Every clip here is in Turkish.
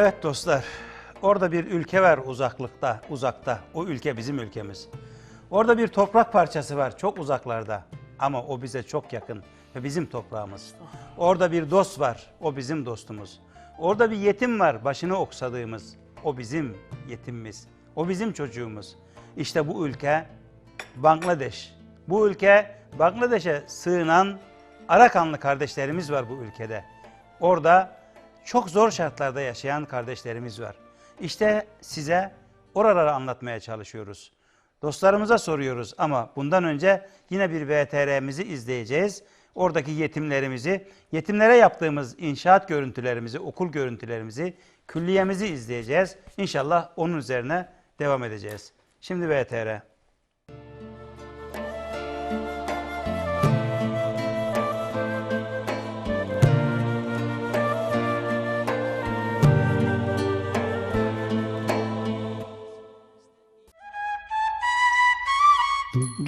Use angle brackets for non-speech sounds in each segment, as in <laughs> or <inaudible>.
Evet dostlar, orada bir ülke var uzaklıkta, uzakta. O ülke bizim ülkemiz. Orada bir toprak parçası var çok uzaklarda ama o bize çok yakın ve bizim toprağımız. Orada bir dost var, o bizim dostumuz. Orada bir yetim var, başını oksadığımız. O bizim yetimimiz, o bizim çocuğumuz. İşte bu ülke Bangladeş. Bu ülke Bangladeş'e sığınan Arakanlı kardeşlerimiz var bu ülkede. Orada çok zor şartlarda yaşayan kardeşlerimiz var. İşte size oraları anlatmaya çalışıyoruz. Dostlarımıza soruyoruz ama bundan önce yine bir VTR'mizi izleyeceğiz. Oradaki yetimlerimizi, yetimlere yaptığımız inşaat görüntülerimizi, okul görüntülerimizi, külliyemizi izleyeceğiz. İnşallah onun üzerine devam edeceğiz. Şimdi VTR.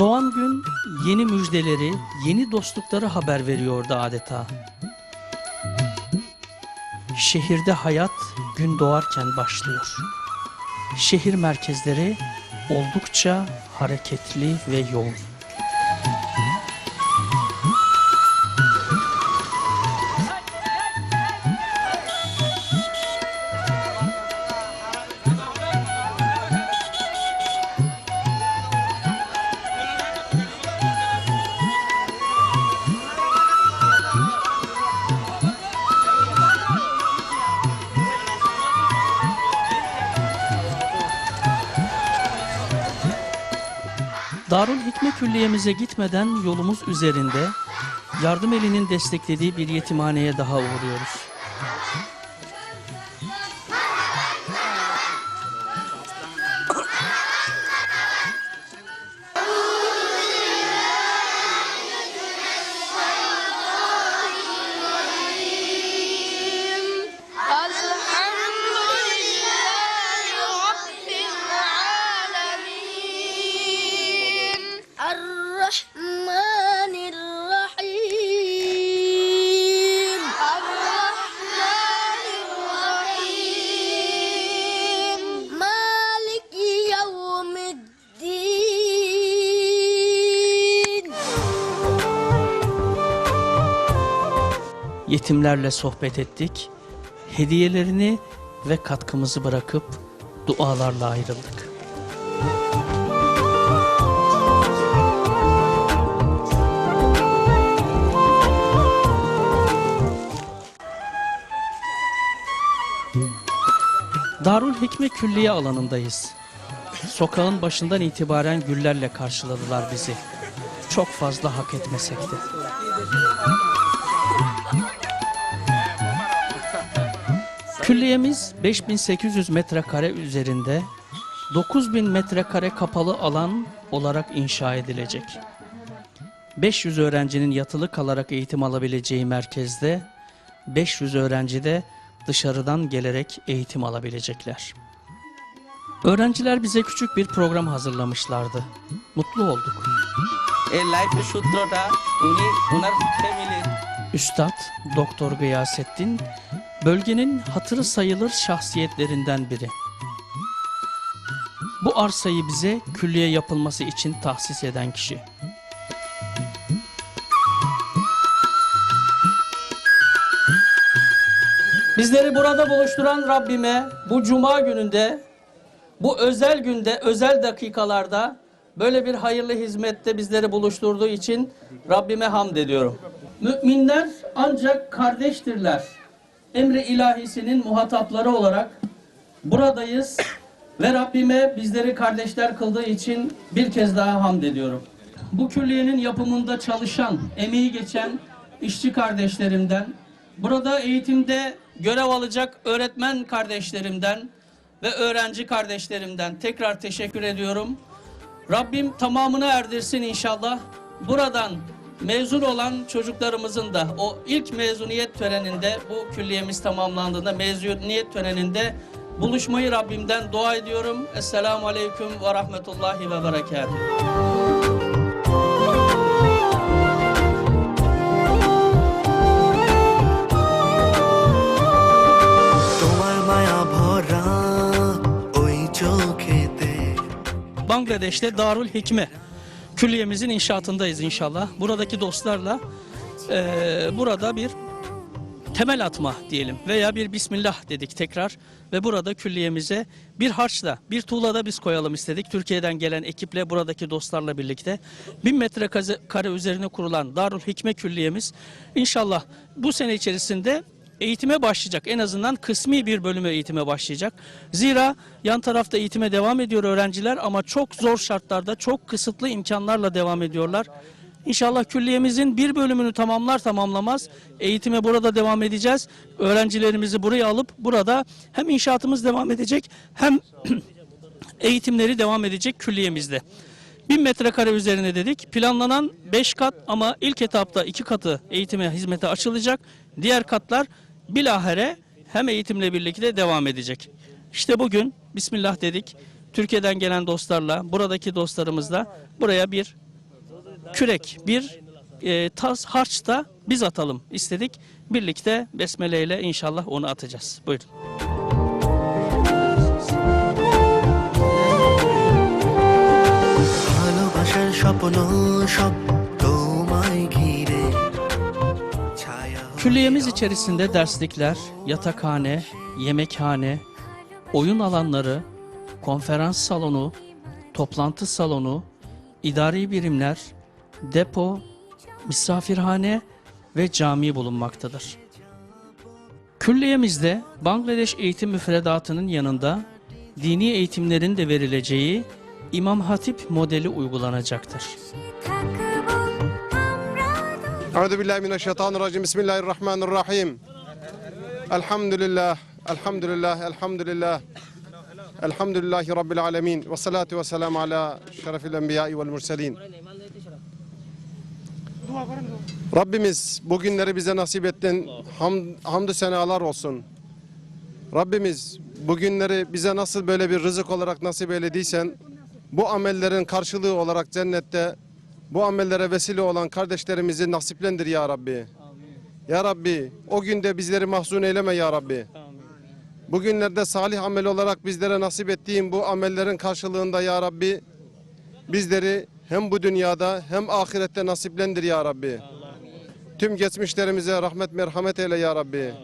Doğan gün yeni müjdeleri, yeni dostlukları haber veriyordu adeta. Şehirde hayat gün doğarken başlıyor. Şehir merkezleri oldukça hareketli ve yoğun. Külliye'mize gitmeden yolumuz üzerinde yardım elinin desteklediği bir yetimhaneye daha uğruyoruz. Ar-Rahmanir-Rahim. Ar-Rahmanir-Rahim. Maliki. Yetimlerle sohbet ettik. Hediyelerini ve katkımızı bırakıp dualarla ayrıldık. Hikme Külliye alanındayız. Sokağın başından itibaren güllerle karşıladılar bizi. Çok fazla hak etmesek de. Külliyemiz 5800 metrekare üzerinde 9000 metrekare kapalı alan olarak inşa edilecek. 500 öğrencinin yatılı kalarak eğitim alabileceği merkezde 500 öğrenci de dışarıdan gelerek eğitim alabilecekler. Öğrenciler bize küçük bir program hazırlamışlardı. Mutlu olduk. Üstad Doktor Gıyasettin bölgenin hatırı sayılır şahsiyetlerinden biri. Bu arsayı bize külliye yapılması için tahsis eden kişi. Bizleri burada buluşturan Rabbime bu cuma gününde, bu özel günde, özel dakikalarda böyle bir hayırlı hizmette bizleri buluşturduğu için Rabbime hamd ediyorum. Müminler ancak kardeştirler. Emri ilahisinin muhatapları olarak buradayız ve Rabbime bizleri kardeşler kıldığı için bir kez daha hamd ediyorum. Bu külliyenin yapımında çalışan, emeği geçen işçi kardeşlerimden, burada eğitimde görev alacak öğretmen kardeşlerimden ve öğrenci kardeşlerimden tekrar teşekkür ediyorum. Rabbim tamamını erdirsin inşallah. Buradan mezun olan çocuklarımızın da o ilk mezuniyet töreninde bu külliyemiz tamamlandığında mezuniyet töreninde buluşmayı Rabbimden dua ediyorum. Esselamu Aleyküm ve Rahmetullahi ve Berekatuhu. Bangladeş'te Darül Hikme külliyemizin inşaatındayız inşallah. Buradaki dostlarla eee, burada bir temel atma diyelim veya bir bismillah dedik tekrar ve burada külliyemize bir harçla bir tuğlada biz koyalım istedik. Türkiye'den gelen ekiple buradaki dostlarla birlikte 1000 metrekare üzerine kurulan Darül Hikme külliyemiz inşallah bu sene içerisinde eğitime başlayacak. En azından kısmi bir bölümü eğitime başlayacak. Zira yan tarafta eğitime devam ediyor öğrenciler ama çok zor şartlarda, çok kısıtlı imkanlarla devam ediyorlar. İnşallah külliyemizin bir bölümünü tamamlar tamamlamaz eğitime burada devam edeceğiz. Öğrencilerimizi buraya alıp burada hem inşaatımız devam edecek hem <clears throat> eğitimleri devam edecek külliyemizde. 1000 metrekare üzerine dedik. Planlanan 5 kat ama ilk etapta 2 katı eğitime hizmete açılacak. Diğer katlar bilahare hem eğitimle birlikte devam edecek. İşte bugün Bismillah dedik. Türkiye'den gelen dostlarla, buradaki dostlarımızla buraya bir kürek, bir e, tas harç da biz atalım istedik. Birlikte besmele ile inşallah onu atacağız. Buyurun. ভালোবাসার স্বপ্ন সব Külliyemiz içerisinde derslikler, yatakhane, yemekhane, oyun alanları, konferans salonu, toplantı salonu, idari birimler, depo, misafirhane ve cami bulunmaktadır. Külliyemizde Bangladeş eğitim müfredatının yanında dini eğitimlerin de verileceği İmam Hatip modeli uygulanacaktır. Euzu billahi mineşşeytanirracim. Bismillahirrahmanirrahim. Elhamdülillah. Elhamdülillah. Elhamdülillah. Elhamdülillahi rabbil alamin ve salatu ve selam ala şerefil enbiya'i vel murselin. Rabbimiz bugünleri bize nasip ettin. Ham, hamdü senalar olsun. Rabbimiz bugünleri bize nasıl böyle bir rızık olarak nasip eylediysen bu amellerin karşılığı olarak cennette bu amellere vesile olan kardeşlerimizi nasiplendir ya Rabbi. Ya Rabbi o günde bizleri mahzun eyleme ya Rabbi. Bugünlerde salih amel olarak bizlere nasip ettiğin bu amellerin karşılığında ya Rabbi bizleri hem bu dünyada hem ahirette nasiplendir ya Rabbi. Tüm geçmişlerimize rahmet merhamet eyle ya Rabbi.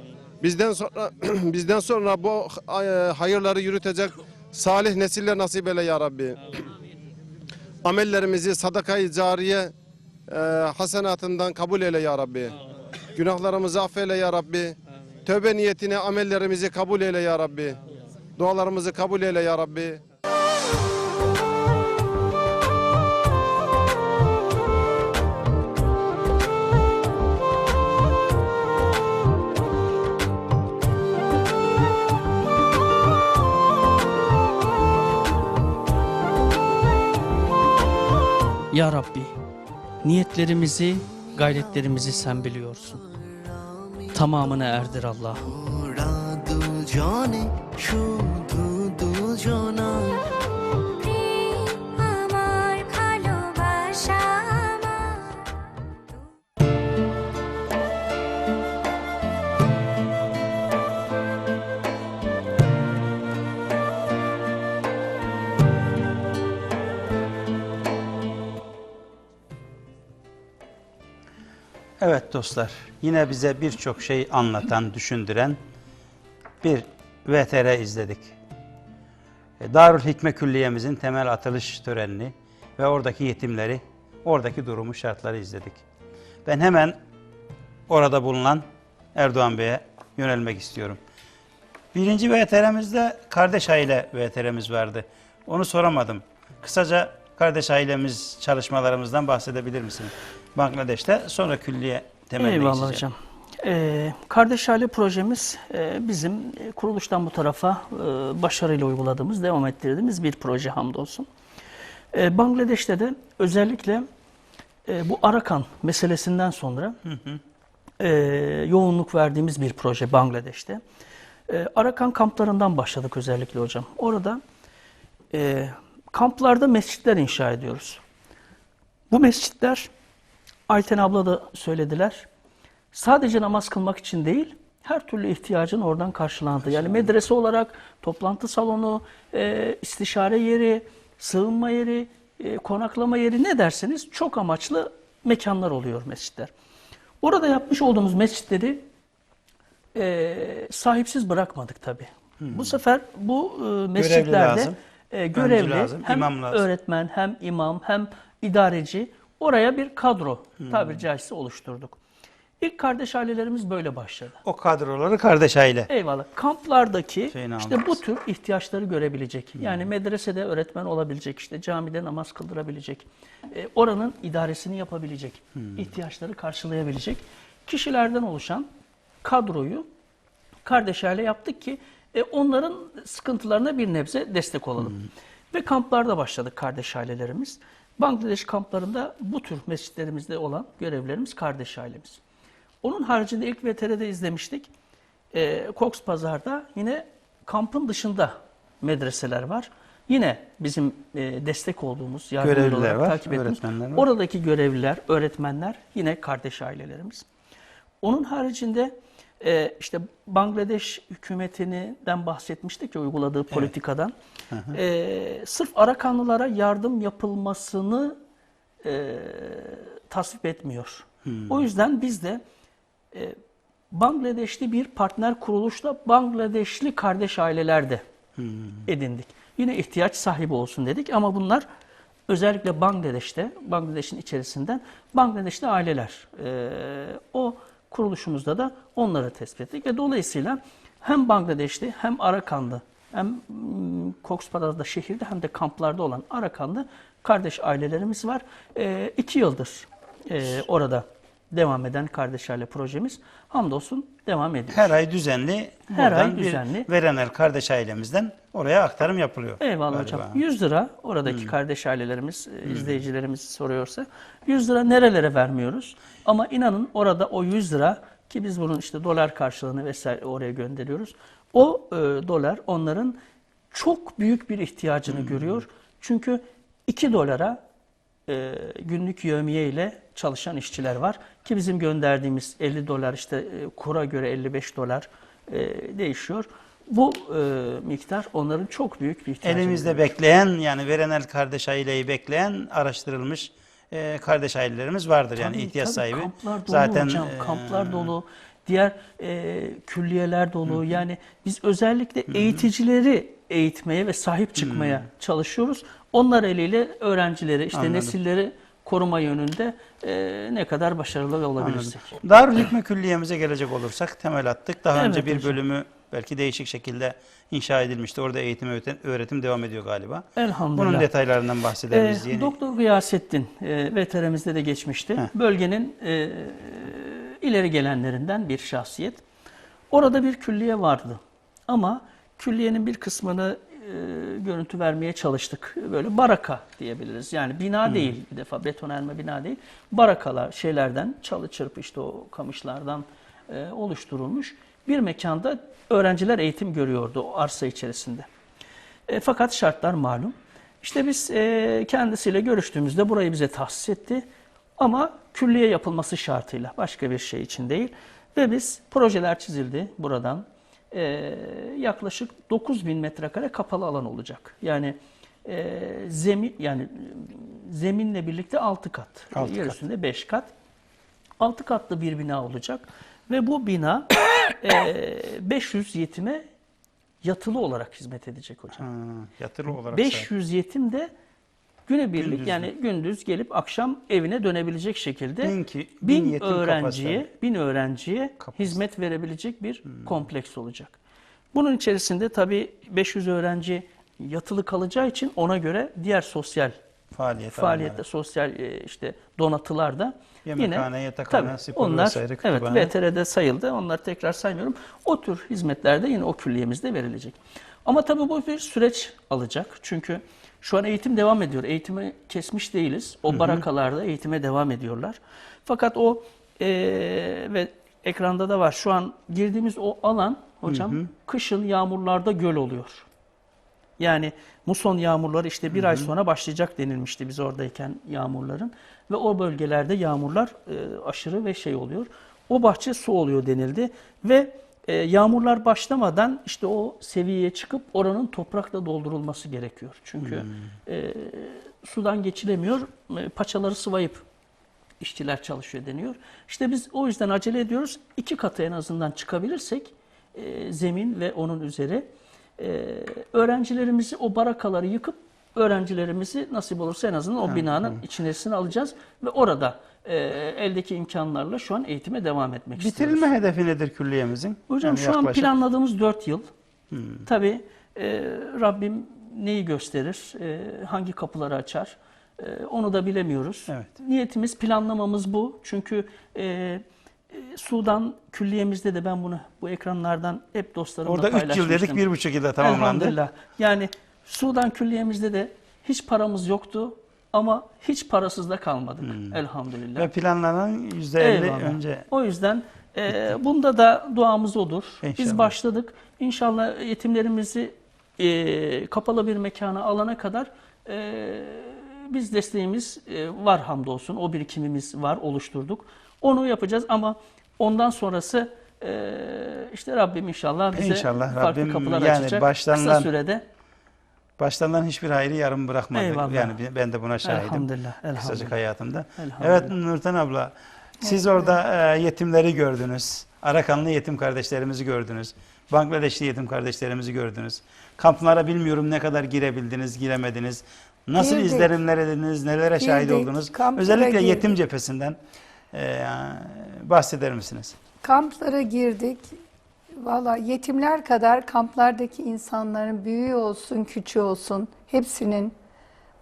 Bizden sonra <clears throat> bizden sonra bu e, hayırları yürütecek salih nesiller nasip eyle ya Rabbi. Amellerimizi sadakayı cariye e, hasenatından kabul eyle ya Rabbi. Günahlarımızı affeyle ya Rabbi. Tövbe niyetine amellerimizi kabul eyle ya Rabbi. Dualarımızı kabul eyle ya Rabbi. Ya Rabbi, niyetlerimizi, gayretlerimizi sen biliyorsun. Tamamını erdir Allah'ım. Evet dostlar, yine bize birçok şey anlatan, düşündüren bir VTR izledik. E, Darül Hikme Külliyemizin temel atılış törenini ve oradaki yetimleri, oradaki durumu, şartları izledik. Ben hemen orada bulunan Erdoğan Bey'e yönelmek istiyorum. Birinci VTR'mizde kardeş aile VTR'miz vardı. Onu soramadım. Kısaca kardeş ailemiz çalışmalarımızdan bahsedebilir misin? Bangladeş'te sonra külliye temelli Eyvallah hocam. Ee, Kardeş Aile projemiz e, bizim kuruluştan bu tarafa e, başarıyla uyguladığımız, devam ettirdiğimiz bir proje hamdolsun. E, Bangladeş'te de özellikle e, bu Arakan meselesinden sonra e, yoğunluk verdiğimiz bir proje Bangladeş'te. E, Arakan kamplarından başladık özellikle hocam. Orada e, kamplarda mescitler inşa ediyoruz. Bu mescitler Ayten abla da söylediler. Sadece namaz kılmak için değil, her türlü ihtiyacın oradan karşılandı. Yani medrese olarak toplantı salonu, e, istişare yeri, sığınma yeri, e, konaklama yeri ne derseniz çok amaçlı mekanlar oluyor mescitler. Orada yapmış olduğumuz mescitleri e, sahipsiz bırakmadık tabii. Bu sefer bu e, mescitlerde lazım, e, görevli lazım, hem imam lazım. öğretmen hem imam hem idareci oraya bir kadro tabiri caizse oluşturduk. İlk kardeş ailelerimiz böyle başladı. O kadroları kardeş aile. Eyvallah. Kamplardaki Şeyini işte bu almışız. tür ihtiyaçları görebilecek. Yani medresede öğretmen olabilecek, işte camide namaz kıldırabilecek, e, oranın idaresini yapabilecek, ihtiyaçları karşılayabilecek kişilerden oluşan kadroyu kardeş aile yaptık ki e, onların sıkıntılarına bir nebze destek olalım. Ve kamplarda başladık kardeş ailelerimiz. Bangladeş kamplarında bu tür mescitlerimizde olan görevlerimiz kardeş ailemiz. Onun haricinde ilk VTR'de izlemiştik. Ee, Cox Pazar'da yine kampın dışında medreseler var. Yine bizim e, destek olduğumuz, yardımcı Görevliler olarak var, takip ettiğimiz. Oradaki görevliler, öğretmenler yine kardeş ailelerimiz. Onun haricinde e, işte Bangladeş hükümetinden bahsetmiştik ya uyguladığı politikadan. E, sırf Arakanlılara yardım yapılmasını e, tasvip etmiyor. O yüzden biz de e, Bangladeşli bir partner kuruluşla Bangladeşli kardeş ailelerde edindik. Yine ihtiyaç sahibi olsun dedik ama bunlar özellikle Bangladeş'te, Bangladeş'in içerisinden Bangladeşli aileler. E, o kuruluşumuzda da onları tespit ettik ve dolayısıyla hem Bangladeşli hem Arakanlı hem mm, Coxparaz'da şehirde hem de kamplarda olan Arakanlı kardeş ailelerimiz var. E, iki yıldır e, orada devam eden kardeş aile projemiz hamdolsun devam ediyor. Her ay düzenli Her ay düzenli. Verenel kardeş ailemizden oraya aktarım yapılıyor. Eyvallah galiba. hocam. 100 lira oradaki kardeş ailelerimiz, e, izleyicilerimiz soruyorsa 100 lira nerelere vermiyoruz? Ama inanın orada o 100 lira ki biz bunun işte dolar karşılığını vesaire oraya gönderiyoruz. O e, dolar onların çok büyük bir ihtiyacını görüyor. Çünkü 2 dolara e, günlük yövmiye ile çalışan işçiler var. Ki bizim gönderdiğimiz 50 dolar işte e, kura göre 55 dolar e, değişiyor. Bu e, miktar onların çok büyük bir ihtiyacı. Elimizde bekleyen yani Verenel kardeş aileyi bekleyen araştırılmış e, kardeş ailelerimiz vardır yani Tabii, ihtiyaç tabii. sahibi. Kamplar dolu Zaten hocam, e, kamplar dolu. Diğer e, külliyeler dolu. Yani biz özellikle eğiticileri eğitmeye ve sahip çıkmaya çalışıyoruz. Onlar eliyle öğrencileri, işte Anladım. nesilleri koruma yönünde e, ne kadar başarılı olabilirsek. Anladım. Darülhikme Külliye'mize gelecek olursak temel attık. Daha Evet önce bir hocam. bölümü belki değişik şekilde inşa edilmişti. Orada eğitim öğretim, devam ediyor galiba. Elhamdülillah. Bunun detaylarından bahsederiz. Ee, Yeni Doktor Gıyasettin e, VTR'mizde de geçmişti. Bölgenin e, ileri gelenlerinden bir şahsiyet. Orada bir külliye vardı. Ama külliyenin bir kısmını e, görüntü vermeye çalıştık. Böyle baraka diyebiliriz. Yani bina değil bir defa betonarme bina değil. Barakalar şeylerden çalı çırpı işte o kamışlardan e, oluşturulmuş bir mekanda öğrenciler eğitim görüyordu o arsa içerisinde. E, fakat şartlar malum. İşte biz e, kendisiyle görüştüğümüzde burayı bize tahsis etti. Ama külliye yapılması şartıyla başka bir şey için değil. Ve biz projeler çizildi buradan. E, yaklaşık 9000 metrekare kapalı alan olacak. Yani e, zemin yani zeminle birlikte 6 kat. Altı yer kat. üstünde 5 kat. 6 katlı bir bina olacak. Ve bu bina e, 500 yetime yatılı olarak hizmet edecek hocam. Ha, yatılı olarak 500 yetim de Gündüz mü? yani gündüz gelip akşam evine dönebilecek şekilde Bin ki- bin bin öğrenciye, kapasite. bin öğrenciye Kapasite. hizmet verebilecek bir kompleks olacak. Bunun içerisinde tabii 500 öğrenci yatılı kalacağı için ona göre diğer sosyal faaliyet. faaliyette alanları. sosyal e, işte donatılar da Yemekhane, yine yatakhane, tabii spor onlar vesaire, evet. VTR'de sayıldı. Onları tekrar saymıyorum. O tür hizmetler de yine o külliyemizde verilecek. Ama tabii bu bir süreç alacak. Çünkü şu an eğitim devam ediyor. Eğitimi kesmiş değiliz. O barakalarda eğitime devam ediyorlar. Fakat o e, ve ekranda da var. Şu an girdiğimiz o alan hocam kışın yağmurlarda göl oluyor. Yani muson yağmurları işte bir ay sonra başlayacak denilmişti biz oradayken yağmurların. Ve o bölgelerde yağmurlar e, aşırı ve şey oluyor. O bahçe su oluyor denildi. Ve e, yağmurlar başlamadan işte o seviyeye çıkıp oranın toprakla doldurulması gerekiyor. Çünkü e, sudan geçilemiyor, e, paçaları sıvayıp işçiler çalışıyor deniyor. İşte biz o yüzden acele ediyoruz. İki katı en azından çıkabilirsek e, zemin ve onun üzeri e, öğrencilerimizi o barakaları yıkıp öğrencilerimizi nasip olursa en azından o binanın içerisine alacağız ve orada e, eldeki imkanlarla şu an eğitime devam etmek istiyoruz. Bitirilme hedefi nedir külliyemizin? Hocam Yani şu an planladığımız 4 yıl. Tabii e, Rabbim neyi gösterir, e, hangi kapıları açar e, onu da bilemiyoruz. Evet. Niyetimiz, planlamamız bu. Çünkü e, e, Sudan külliyemizde de ben bunu bu ekranlardan hep dostlarımla Orada 3 yıl paylaşmıştım. dedik, 1,5 yılda tamamlandı. Elhamdülillah. Yani Sudan külliyemizde de hiç paramız yoktu ama hiç parasız da kalmadık. Elhamdülillah. Ve planlanan %50 Eyvallah. önce O yüzden e, bunda da duamız odur. Biz İnşallah. başladık. İnşallah yetimlerimizi e, kapalı bir mekana alana kadar e, biz desteğimiz e, var hamdolsun. O birikimimiz var, oluşturduk. Onu yapacağız ama ondan sonrası e, işte Rabbim inşallah bize İnşallah farklı Rabbim kapılar yani açacak. Kısa sürede. Başlarından hiçbir hayrı yarım bırakmadı. Eyvallah. Yani ben de buna şahidim. Elhamdülillah. Kısacık elhamdülillah. hayatımda. Elhamdülillah. Evet Nurten abla, siz orada e, yetimleri gördünüz. Arakanlı yetim kardeşlerimizi gördünüz. Bangladeşli yetim kardeşlerimizi gördünüz. Kamplara bilmiyorum ne kadar girebildiniz, giremediniz. Nasıl Girdik. izlenimler edindiniz, nelere şahit Girdik, oldunuz? kamplara Özellikle girdik. yetim cephesinden e, bahseder misiniz? Kamplara girdik. Valla yetimler kadar kamplardaki insanların büyüğü olsun, küçüğü olsun hepsinin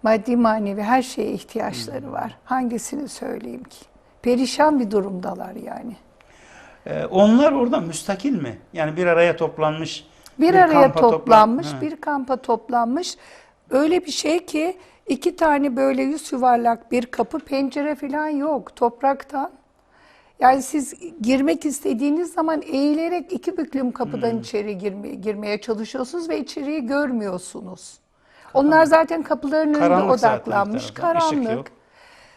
maddi manevi her şeye ihtiyaçları var. Hangisini söyleyeyim ki? Perişan bir durumdalar yani. E, onlar orada müstakil mi? Yani bir araya toplanmış. Bir, araya kampa toplan- toplanmış, Ha. bir kampa toplanmış. Öyle bir şey ki iki tane böyle yüz yuvarlak bir kapı, pencere falan yok topraktan. Yani siz girmek istediğiniz zaman eğilerek iki büklüm kapıdan Hmm. içeri girmeye, girmeye çalışıyorsunuz ve içeriği görmüyorsunuz. Onlar zaten kapıların önünde Karanlık bir odaklanmış, karanlık.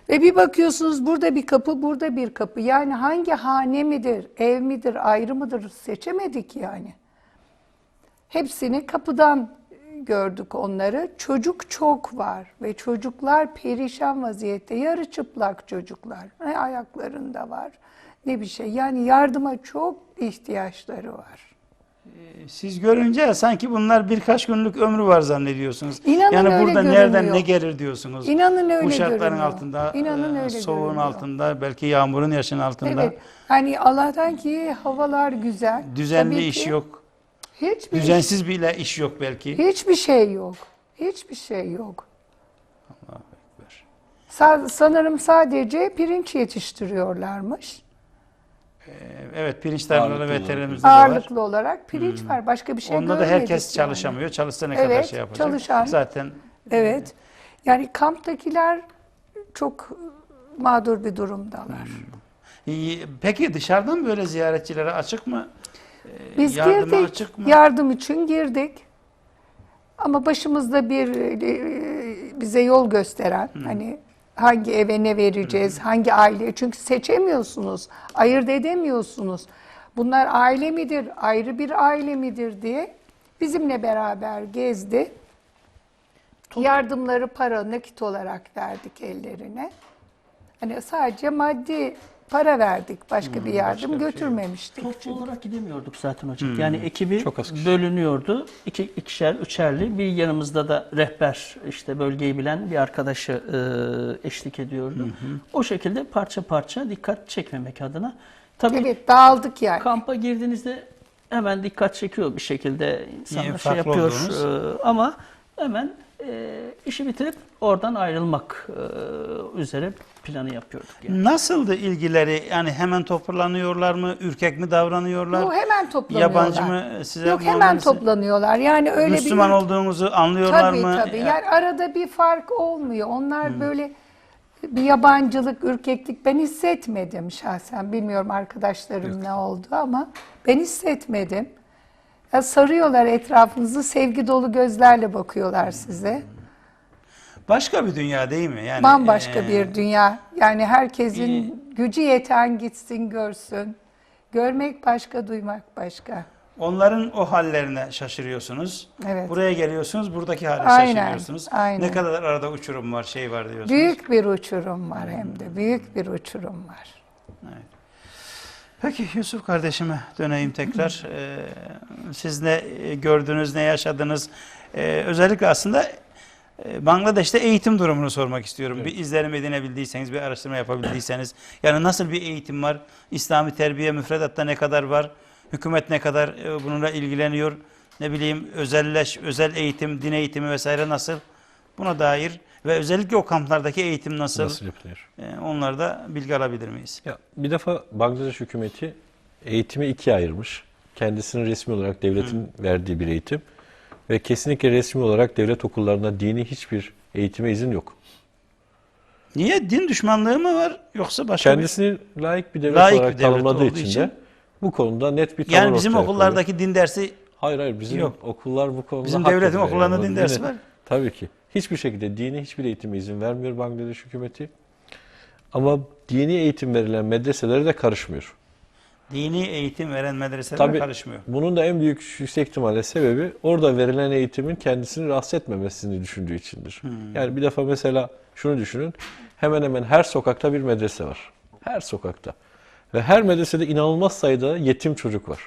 Ve bir bakıyorsunuz burada bir kapı, burada bir kapı. Yani hangi hane midir, ev midir, ayrı mıdır seçemedik yani. Hepsini kapıdan gördük onları. Çocuk çok var ve çocuklar perişan vaziyette. Yarı çıplak çocuklar. Ne ayaklarında var ne bir şey. Yani yardıma çok ihtiyaçları var. Siz görünce sanki bunlar birkaç günlük ömrü var zannediyorsunuz. İnanın yani öyle burada nereden görünüyor. ne gelir diyorsunuz. İnanın öyle Bu şartların görünüyor. altında, İnanın e, öyle soğuğun görünüyor. altında, belki yağmurun yaşın altında Evet. Yani Allah'tan ki havalar güzel. düzenli Tabii iş ki yok. Hiçbir Düzensiz bile iş yok belki. Hiçbir şey yok. Hiçbir şey yok. Sa- sanırım sadece pirinç yetiştiriyorlarmış. E, Evet pirinç tarlaları Ağırlıklı olarak. terimizde de var. Ağırlıklı olarak pirinç var. Başka bir şey Onda da görmedik herkes yani. çalışamıyor. Çalışsa ne kadar Evet, şey yapacak. çalışan. Zaten Evet. Yani kamptakiler çok mağdur bir durumdalar. İyi, Peki dışarıdan böyle ziyaretçilere açık mı? E, Biz yardıma girdik, açık mı? yardım için girdik. Ama başımızda bir e, bize yol gösteren, hani hangi eve ne vereceğiz, hangi aileye, çünkü seçemiyorsunuz, ayırt edemiyorsunuz. Bunlar aile midir, ayrı bir aile midir diye bizimle beraber gezdi. Yardımları para, nakit olarak verdik ellerine. Hani sadece maddi para verdik, başka bir yardım götürmemiştik. Toplu olarak gidemiyorduk zaten hocam. Yani ekibi Çok az kişi. bölünüyordu. İki, ikişer, üçerli. Bir yanımızda da rehber, işte bölgeyi bilen bir arkadaşı e, eşlik ediyordu. O şekilde parça parça dikkat çekmemek adına. Tabii Evet, dağıldık yani. kampa girdiğinizde hemen dikkat çekiyor bir şekilde insanlar şey yapıyor e, ama hemen e, işi bitirip oradan ayrılmak e, üzere planı yapıyorduk. Yani. Nasıldı ilgileri? Yani hemen toparlanıyorlar mı? Ürkek mi davranıyorlar? Yok hemen toplanıyorlar. Yabancı mı size Yok hemen muamelesi? toplanıyorlar. Yani öyle Müslüman bir olduğunuzu anlıyorlar tabii mı? tabii. Yani arada bir fark olmuyor. Onlar böyle bir yabancılık, ürkeklik ben hissetmedim şahsen. Bilmiyorum arkadaşlarım ne oldu ama ben hissetmedim. Ya sarıyorlar etrafınızı, sevgi dolu gözlerle bakıyorlar size. Başka bir dünya değil mi? Yani Bambaşka e, bir dünya. Yani herkesin gücü yeten gitsin görsün. Görmek başka, duymak başka. Onların o hallerine şaşırıyorsunuz. Evet. Buraya geliyorsunuz, buradaki hale Aynen, şaşırıyorsunuz. aynen. Ne kadar arada uçurum var, şey var diyorsunuz. Büyük bir uçurum var hem de. Büyük bir uçurum var. Peki Yusuf kardeşime döneyim tekrar. Ee, siz ne e, gördünüz, ne yaşadınız? Ee, özellikle aslında e, Bangladeş'te eğitim durumunu sormak istiyorum. Bir izlenim edinebildiyseniz, bir araştırma yapabildiyseniz. Yani nasıl bir eğitim var? İslami terbiye müfredatta ne kadar var? Hükümet ne kadar e, bununla ilgileniyor? Ne bileyim özelleş, özel eğitim, din eğitimi vesaire nasıl? Buna dair ve özellikle o kamplardaki eğitim nasıl? Nasıl yapılıyor? Ee, onlarda bilgi alabilir miyiz? Ya bir defa Bangladeş hükümeti eğitimi ikiye ayırmış. Kendisinin resmi olarak devletin verdiği bir eğitim ve kesinlikle resmi olarak devlet okullarında dini hiçbir eğitime izin yok. Niye? Din düşmanlığı mı var yoksa başka Kendisini layık bir devlet Layık olarak bir devlet tanımladığı için, için- de bu konuda net bir bir... tavır Yani bizim ortaya koyuyor. okullardaki din dersi Hayır hayır bizim Yok. okullar bu konuda Bizim devletin okullarında din dersi var. Tabii ki. Hiçbir şekilde dini hiçbir eğitime izin vermiyor Bangladeş hükümeti. Ama dini eğitim verilen medreselere de karışmıyor. dini eğitim veren medreselere Tabii karışmıyor. bunun da en büyük yüksek ihtimalle sebebi orada verilen eğitimin kendisini rahatsız etmemesini düşündüğü içindir. Hmm. Yani bir defa mesela şunu düşünün. Hemen hemen her sokakta bir medrese var. Her sokakta. Ve her medresede inanılmaz sayıda yetim çocuk var.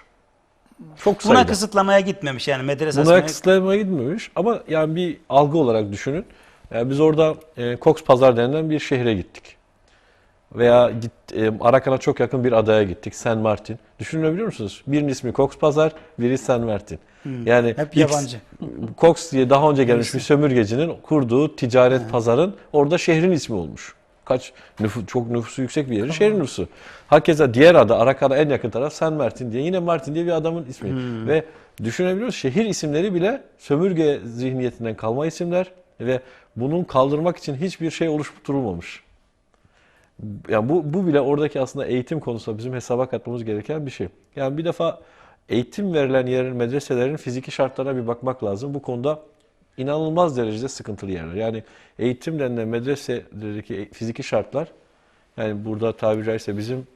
Çok sayıda. Buna kısıtlamaya gitmemiş yani medrese Buna kısıtlamaya gitmemiş ama yani bir algı olarak düşünün. Yani biz orada e, Cox Pazar denilen bir şehre gittik. Veya git, e, Arakan'a çok yakın bir adaya gittik. San Martin. Düşünebiliyor musunuz? Birinin ismi Cox Pazar, biri San Martin. Yani Hep yabancı. Cox diye daha önce gelmiş bir sömürgecinin kurduğu ticaret pazarın orada şehrin ismi olmuş. Kaç nüfu, çok nüfusu yüksek bir yerin şehrin nüfusu. Hakeza diğer ada Arakan'a en yakın taraf San Martin diye yine Martin diye bir adamın ismi. Ve düşünebiliyor musunuz? Şehir isimleri bile sömürge zihniyetinden kalma isimler ve bunun kaldırmak için hiçbir şey oluşturulmamış. Yani bu, bu bile oradaki aslında eğitim konusunda bizim hesaba katmamız gereken bir şey. Yani bir defa eğitim verilen yerin, medreselerin fiziki şartlarına bir bakmak lazım. Bu konuda inanılmaz derecede sıkıntılı yerler. Yani eğitim denilen medreselerdeki fiziki şartlar, yani burada tabiri caizse bizim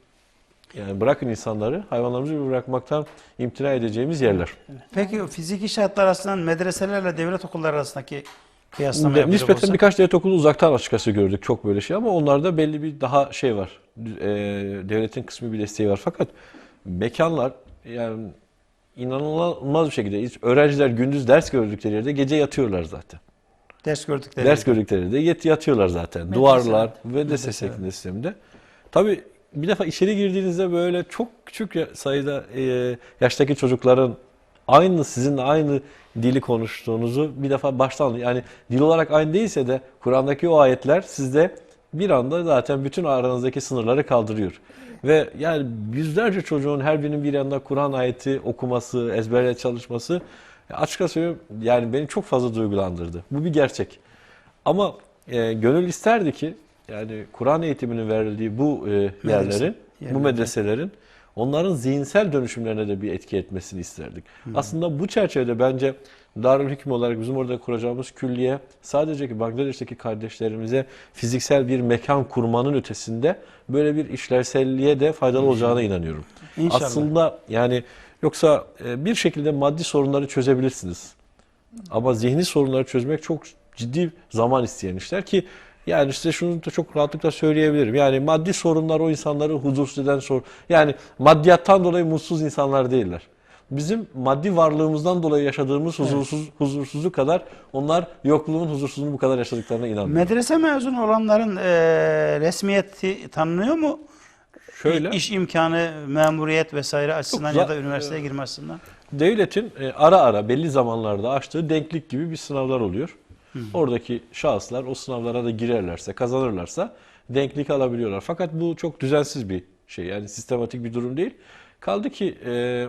yani bırakın insanları, hayvanlarımızı bırakmaktan imtina edeceğimiz yerler. Peki o fiziki şartlar aslında medreselerle devlet okulları arasındaki kıyaslama yapacak nispeten olsak- birkaç devlet okulu uzaktan açıkçası gördük çok böyle şey ama onlarda belli bir daha şey var. E, devletin kısmı bir desteği var. Fakat mekanlar yani inanılmaz bir şekilde hiç öğrenciler gündüz ders gördükleri yerde gece yatıyorlar zaten. ders gördükleri. Ders gördükleri yerde yet, yatıyorlar zaten. Duvarlar ve de şeklinde sistemde. Tabii bir defa içeri girdiğinizde böyle çok küçük ya- sayıda e, yaştaki çocukların aynı sizinle aynı dili konuştuğunuzu bir defa baştan yani dil olarak aynı değilse de Kur'an'daki o ayetler sizde bir anda zaten bütün aranızdaki sınırları kaldırıyor. Ve yani yüzlerce çocuğun her birinin bir yanında Kur'an ayeti okuması, ezberle çalışması açıkça söylüyorum yani beni çok fazla duygulandırdı. Bu bir gerçek. Ama e, gönül isterdi ki yani Kur'an eğitiminin verildiği bu e, yerlerin, bu yerlerde. medreselerin onların zihinsel dönüşümlerine de bir etki etmesini isterdik. Aslında bu çerçevede bence Darülhüküm olarak bizim orada kuracağımız külliye sadece ki Bangladeş'teki kardeşlerimize fiziksel bir mekan kurmanın ötesinde böyle bir işlevselliğe de faydalı olacağına inanıyorum. İnşallah. Aslında yani yoksa e, bir şekilde maddi sorunları çözebilirsiniz. Ama zihni sorunları çözmek çok ciddi zaman isteyen işler ki yani size şunu da çok rahatlıkla söyleyebilirim. Yani maddi sorunlar o insanları huzursuz eden sor. Yani maddiyattan dolayı mutsuz insanlar değiller. Bizim maddi varlığımızdan dolayı yaşadığımız huzursuz huzursuzluk kadar onlar yokluğun huzursuzluğunu bu kadar yaşadıklarına inanmıyorum. Medrese mezunu olanların e, resmiyeti tanınıyor mu? Şöyle İş imkanı, memuriyet vesaire açısından Çok ya da üniversiteye girme açısından. devletin e, ara ara belli zamanlarda açtığı denklik gibi bir sınavlar oluyor. Oradaki şahıslar o sınavlara da girerlerse, kazanırlarsa denklik alabiliyorlar. Fakat bu çok düzensiz bir şey. Yani sistematik bir durum değil. Kaldı ki e,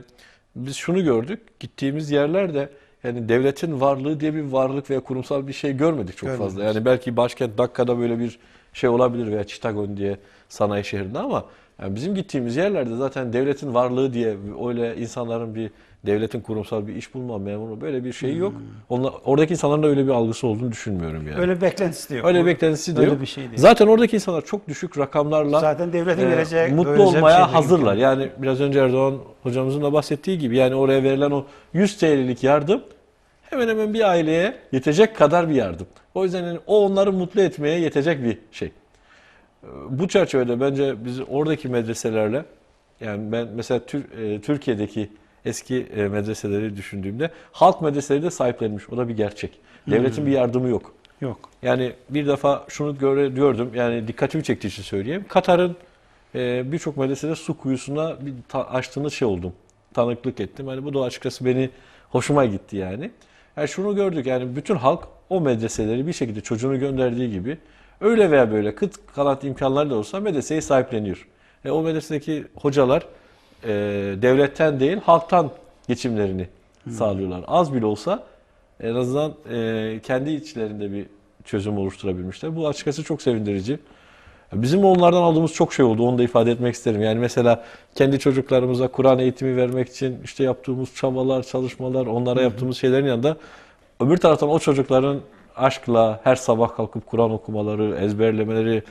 biz şunu gördük. Gittiğimiz yerlerde yani devletin varlığı diye bir varlık veya kurumsal bir şey görmedik çok fazla. Yani belki başkent Dakka'da böyle bir şey olabilir veya Chittagong diye sanayi şehrinde ama Yani bizim gittiğimiz yerlerde zaten devletin varlığı diye öyle insanların bir devletin kurumsal bir iş bulma memuru böyle bir şey yok. Onlar, oradaki insanların da öyle bir algısı olduğunu düşünmüyorum yani. Öyle bir beklentisi de yok. Öyle beklentisi de öyle yok. bir şey değil. Zaten oradaki insanlar çok düşük rakamlarla Zaten devletin e, mutlu bir olmaya şey hazırlar. Yani biraz önce Erdoğan hocamızın da bahsettiği gibi yani oraya verilen o 100 TL'lik yardım hemen hemen bir aileye yetecek kadar bir yardım. O yüzden yani o onları mutlu etmeye yetecek bir şey. Bu çerçevede bence biz oradaki medreselerle yani ben mesela Tür- e, Türkiye'deki eski e, medreseleri düşündüğümde halk medreseleri de sahiplenmiş. O da bir gerçek. Devletin bir yardımı yok. Yok. Yani bir defa şunu göre, gördüm, yani dikkatimi çektiği için söyleyeyim. Katar'ın e, birçok medresede su kuyusuna bir ta- açtığını şey oldum. Tanıklık ettim. Yani bu da açıkçası beni hoşuma gitti yani. Yani şunu gördük yani bütün halk o medreseleri bir şekilde çocuğunu gönderdiği gibi öyle veya böyle kıt kanat imkanları da olsa medreseyi sahipleniyor. E, o medresedeki hocalar e, devletten değil halktan geçimlerini sağlıyorlar. Az bile olsa en azından e, kendi içlerinde bir çözüm oluşturabilmişler. Bu açıkçası çok sevindirici. Bizim onlardan aldığımız çok şey oldu. Onu da ifade etmek isterim. Yani mesela kendi çocuklarımıza Kur'an eğitimi vermek için işte yaptığımız çabalar, çalışmalar, onlara yaptığımız şeylerin yanında öbür taraftan o çocukların aşkla her sabah kalkıp Kur'an okumaları, ezberlemeleri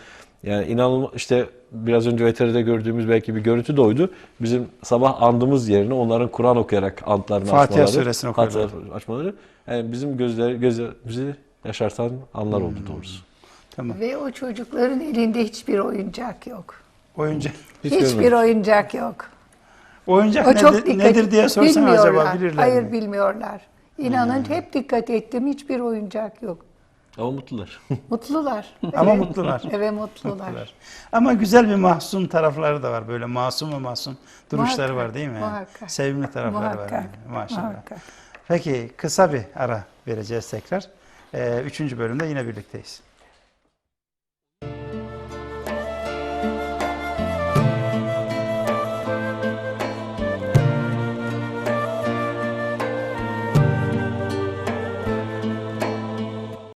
yani inanılmaz işte biraz önce VTR'de gördüğümüz belki bir görüntü de oydu. Bizim sabah andığımız yerine onların Kur'an okuyarak antlarını Fatiha açmaları. suresini okuyorlar. Fatiha açmaları. Yani bizim gözler, gözlerimizi yaşartan anlar oldu doğrusu. Tamam. Ve o çocukların elinde hiçbir oyuncak yok. Oyuncak. Hiç Hiçbir görmedim. oyuncak yok. Oyuncak O çok nedir, dikkat nedir diye sorsan acaba bilirler Hayır mi? bilmiyorlar. İnanın hep dikkat ettim hiçbir oyuncak yok. Ama mutlular. <laughs> Mutlular. Ama Evet. mutlular. <laughs> Evet mutlular. Mutlular. Ama güzel bir mahzun tarafları da var. Böyle masum ve masum duruşları Muhakkak, var değil mi? muhakkak. Sevimli tarafları var. Muhakkak, yani. Maşallah. muhakkak. Peki kısa bir ara vereceğiz tekrar. Ee, üçüncü bölümde yine birlikteyiz.